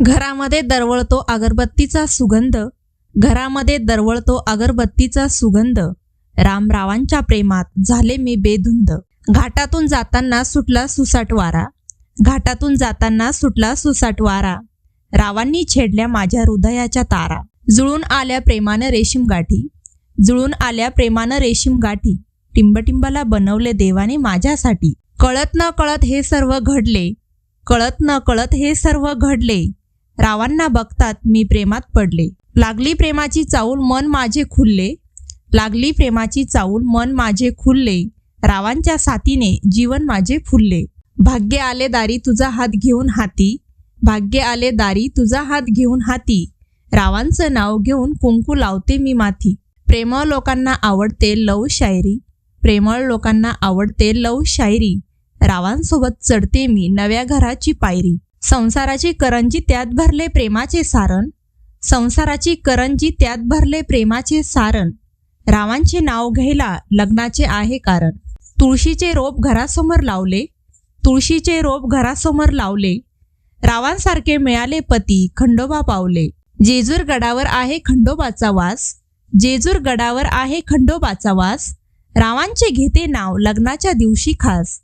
घरामध्ये दरवळतो अगरबत्तीचा सुगंध. घरामध्ये दरवळतो अगरबत्तीचा सुगंध. रामरावांच्या प्रेमात झाले मी बेधुंद. घाटातून जाताना सुटला सुसाट वारा. घाटातून जाताना सुटला सुसाट वारा. रावांनी छेडल्या माझ्या हृदयाच्या तारा. जुळून आल्या प्रेमानं रेशीम गाठी. जुळून आल्या प्रेमानं रेशीम गाठी. टिंबटिंबाला बनवले देवाने माझ्यासाठी. कळत न कळत हे सर्व घडले. कळत न कळत हे सर्व घडले. रावांना बघतात मी प्रेमात पडले. लागली प्रेमाची चाऊल मन माझे खुलले. लागली प्रेमाची चाऊल मन माझे खुलले. रावांच्या साथीने जीवन माझे फुलले. भाग्य आले दारी तुझा हात घेऊन हाती. भाग्य आले दारी तुझा हात घेऊन हाती. रावांचं नाव घेऊन कुंकू लावते मी माथी. प्रेमळ लोकांना आवडते लव शायरी. प्रेमळ लोकांना आवडते लव शायरी. रावांसोबत चढते मी नव्या घराची पायरी. संसाराची करंजी त्यात भरले प्रेमाचे सारण. संसाराची करंजी त्यात भरले प्रेमाचे सारण. रावांचे नाव घ्यायला लग्नाचे आहे कारण. तुळशीचे रोप घरासमोर लावले. तुळशीचे रोप घरासमोर लावले. रावांसारखे मिळाले पती खंडोबा पावले. जेजूर गडावर आहे खंडोबाचा वास. जेजूर गडावर आहे खंडोबाचा वास. रावांचे घेते नाव लग्नाच्या दिवशी खास.